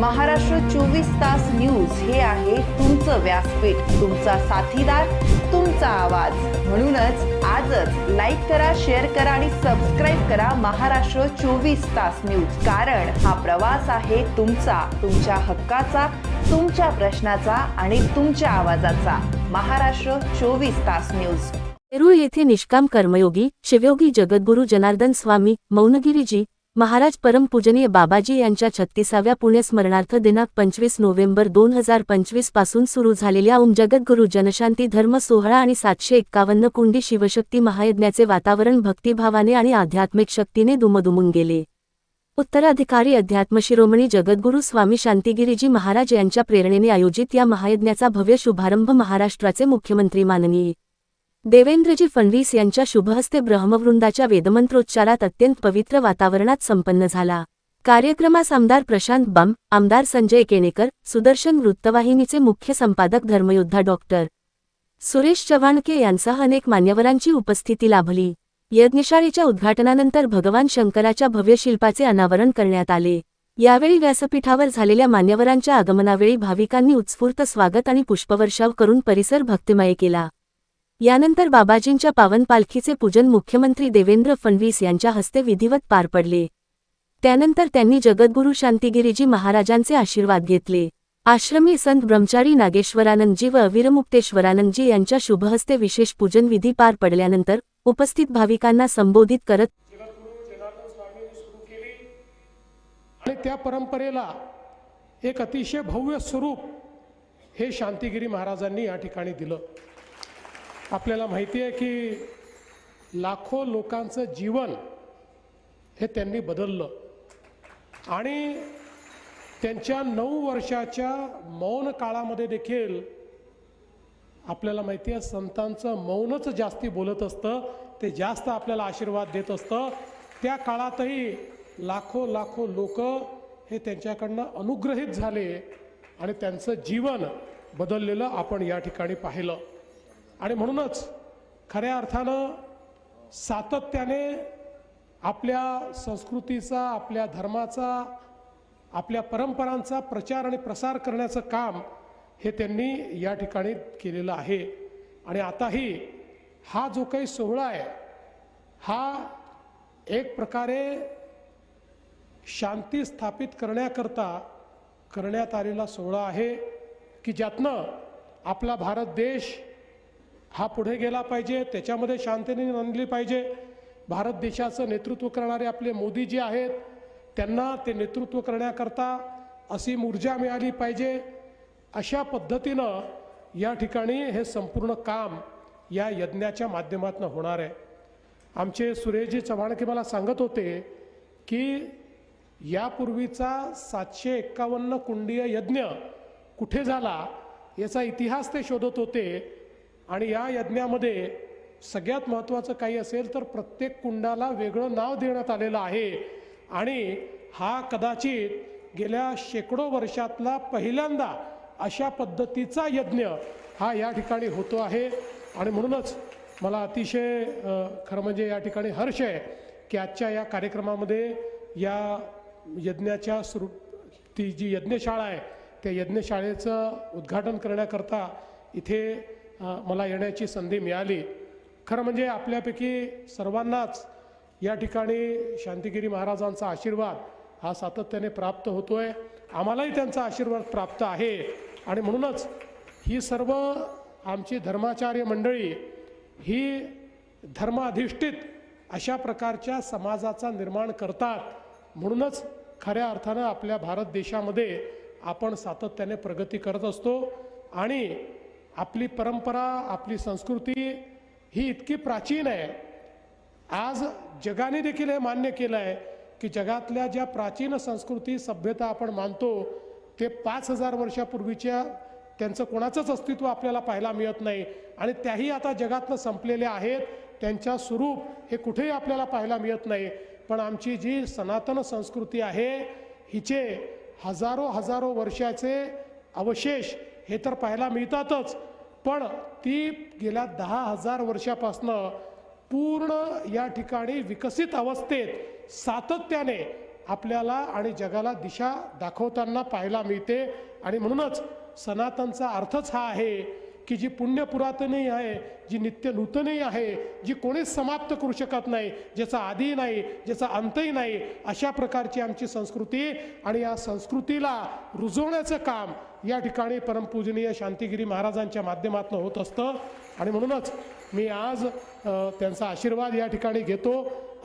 महाराष्ट्र चोवीस तास न्यूज हे आहे तुमचं व्यासपीठ. तुमचा साथीदार तुमचा आवाज. म्हणूनच आजच लाईक करा शेअर करा आणि सबस्क्राईब करा महाराष्ट्र चोवीस तास न्यूज. कारण हा प्रवास आहे तुमचा तुमच्या हक्काचा तुमच्या प्रश्नाचा आणि तुमच्या आवाजाचा. महाराष्ट्र चोवीस तास न्यूज. नेरूळ येथे निष्काम कर्मयोगी शिवयोगी जगद्गुरू जनार्दन स्वामी मौनगिरीजी महाराज परमपूजनीय बाबाजी यांच्या छत्तीसाव्या पुण्यस्मरणार्थ दिनांक पंचवीस नोव्हेंबर दोन हजार पंचवीसपासून सुरू झालेल्या ओम जगद्गुरू जनशांती धर्म सोहळा आणि सातशे एक्कावन्न कुंडी शिवशक्ती महायज्ञाचे वातावरण भक्तिभावाने आणि आध्यात्मिक शक्तीने दुमदुमून गेले. उत्तराधिकारी अध्यात्म शिरोमणी जगद्गुरू स्वामी शांतिगिरीजी महाराज यांच्या प्रेरणेने आयोजित या महायज्ञाचा भव्य शुभारंभ महाराष्ट्राचे मुख्यमंत्री माननीय देवेंद्रजी फडणवीस यांच्या शुभहस्ते ब्रह्मवृंदाच्या वेदमंत्रोच्चारात अत्यंत पवित्र वातावरणात संपन्न झाला. कार्यक्रमास आमदार प्रशांत बम आमदार संजय केणेकर सुदर्शन वृत्तवाहिनीचे मुख्य संपादक धर्मयोद्धा डॉक्टर सुरेश चव्हाणके यांसह अनेक मान्यवरांची उपस्थिती लाभली. यज्ञशाळेच्या उद्घाटनानंतर भगवान शंकराच्या भव्यशिल्पाचे अनावरण करण्यात आले. यावेळी व्यासपीठावर झालेल्या मान्यवरांच्या आगमनावेळी भाविकांनी उत्स्फूर्त स्वागत आणि पुष्पवर्षाव करून परिसर भक्तिमय केला. यानंतर बाबाजींच्या पावन पालखीचे पूजन मुख्यमंत्री देवेंद्र फडणवीस यांच्या हस्ते विधिवत पार पडले. त्यानंतर त्यांनी जगद्गुरू शांतिगिरीजी महाराजांचे आशीर्वाद घेतले. आश्रमी संत ब्रह्मचारी नागेश्वरानंदजी व अविरमुक्तेश्वरानंदजी यांच्या शुभहस्ते विशेष पूजन विधी पार पडल्यानंतर उपस्थित भाविकांना संबोधित करत आणि त्या परंपरेला एक अतिशय भव्य स्वरूप हे शांतिगिरी महाराजांनी या ठिकाणी दिलं. आपल्याला माहिती आहे की लाखो लोकांचं जीवन हे त्यांनी बदललं. आणि त्यांच्या नऊ वर्षाच्या मौन काळामध्ये देखील आपल्याला माहिती आहे संतांचं मौनच जास्ती बोलत असतं ते जास्त आपल्याला आशीर्वाद देत असतं. त्या काळातही लाखो लाखो लोक हे त्यांच्याकडनं अनुग्रहित झाले आणि त्यांचं जीवन बदललेलं आपण या ठिकाणी पाहिलं. आणि म्हणूनच खऱ्या अर्थानं सातत्याने आपल्या संस्कृतीचा आपल्या धर्माचा आपल्या परंपरांचा प्रचार आणि प्रसार करण्याचं काम हे त्यांनी या ठिकाणी केलेलं आहे. आणि आताही हा जो काही सोहळा आहे हा एक प्रकारे शांती स्थापित करण्याकरता करण्यात आलेला सोहळा आहे की ज्यातनं आपला भारत देश हा पुढे गेला पाहिजे त्याच्यामध्ये शांतीने आणली पाहिजे. भारत देशाचं नेतृत्व करणारे आपले मोदी जे आहेत त्यांना ते नेतृत्व करण्याकरता असीम ऊर्जा मिळाली पाहिजे. अशा पद्धतीनं या ठिकाणी हे संपूर्ण काम या यज्ञाच्या माध्यमातून होणार आहे. आमचे सुरेशजी चव्हाणके मला सांगत होते की यापूर्वीचा सातशे एक्कावन्न कुंडीय यज्ञ कुठे झाला याचा इतिहास ते शोधत होते. आणि या यज्ञामध्ये सगळ्यात महत्त्वाचं काही असेल तर प्रत्येक कुंडाला वेगळं नाव देण्यात आलेलं आहे. आणि हा कदाचित गेल्या शेकडो वर्षातला पहिल्यांदा अशा पद्धतीचा यज्ञ हा या ठिकाणी होतो आहे. आणि म्हणूनच मला अतिशय खरं म्हणजे या ठिकाणी हर्ष आहे की आजच्या या कार्यक्रमामध्ये या यज्ञाच्या सुरू ती जी यज्ञशाळा आहे त्या यज्ञशाळेचं उद्घाटन करण्याकरता इथे मला येण्याची संधी मिळाली. खरं म्हणजे आपल्यापैकी सर्वांनाच या ठिकाणी शांतिगिरी महाराजांचा आशीर्वाद हा सातत्याने प्राप्त होतो आहे आम्हालाही त्यांचा आशीर्वाद प्राप्त आहे. आणि म्हणूनच ही सर्व आमची धर्माचार्य मंडळी ही धर्माधिष्ठित अशा प्रकारच्या समाजाचा निर्माण करतात. म्हणूनच खऱ्या अर्थानं आपल्या भारत देशामध्ये आपण सातत्याने प्रगती करत असतो. आणि आपली परंपरा आपली संस्कृती ही इतकी प्राचीन आहे. आज जगाने देखील हे मान्य केलं आहे की जगातल्या ज्या प्राचीन संस्कृती सभ्यता आपण मानतो ते पाच हजार वर्षापूर्वीच्या त्यांचं कोणाचंच अस्तित्व आपल्याला पाहायला मिळत नाही. आणि त्याही आता जगातनं संपलेल्या आहेत. त्यांच्या स्वरूप हे कुठेही आपल्याला पाहायला मिळत नाही. पण आमची जी सनातन संस्कृती आहे हिचे हजारो हजारो वर्षाचे अवशेष हे तर पाहायला मिळतातच. पण ती गेल्या दहा हजार वर्षापासनं पूर्ण या ठिकाणी विकसित अवस्थेत सातत्याने आपल्याला आणि जगाला दिशा दाखवताना पाहायला मिळते. आणि म्हणूनच सनातनचा अर्थच हा आहे की जी पुण्य पुरातनही आहे जी नित्य नूतनही आहे जी कोणीच समाप्त करू शकत नाही ज्याचा आधी नाही ज्याचा अंतही नाही अशा प्रकारची आमची संस्कृती आणि या संस्कृतीला रुजवण्याचं काम या ठिकाणी परमपूजनीय शांतिगिरी महाराजांच्या माध्यमातून होत असतं. आणि म्हणूनच मी आज त्यांचा आशीर्वाद या ठिकाणी घेतो.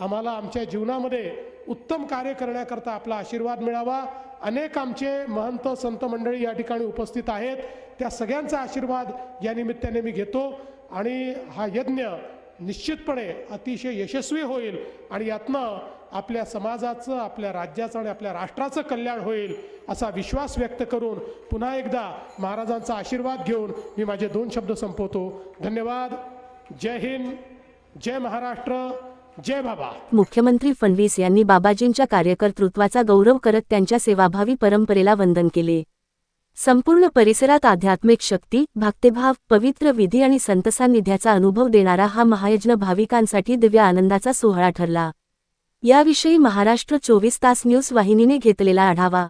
आम्हाला आमच्या जीवनामध्ये उत्तम कार्य करण्याकरता आपला आशीर्वाद मिळावा. अनेक आमचे महंत संत मंडळी या ठिकाणी उपस्थित आहेत. त्या सगळ्यांचा आशीर्वाद या निमित्ताने मी घेतो आणि हा यज्ञ निश्चितपणे अतिशय यशस्वी होईल आणि यातनं आपल्या समाजाचं आपल्या राज्याचं आणि आपल्या राष्ट्राचं कल्याण होईल असा विश्वास व्यक्त करून पुन्हा एकदा महाराजांचा आशीर्वाद घेऊन मी माझे दोन शब्द संपवतो. धन्यवाद. जय हिंद. जय महाराष्ट्र. जय बाबा. मुख्यमंत्री फडणवीस यांनी बाबाजींच्या कार्यकर्तृत्वाचा गौरव करत त्यांच्या सेवाभावी परंपरेला वंदन केले. संपूर्ण परिसरात आध्यात्मिक शक्ती भक्तिभाव पवित्र विधी आणि संतसान्निध्याचा अनुभव देणारा हा महायज्ञ भाविकांसाठी दिव्य आनंदाचा सोहळा ठरला. याविषयी महाराष्ट्र चोवीस तास न्यूज वाहिनीने घेतलेला आढावा.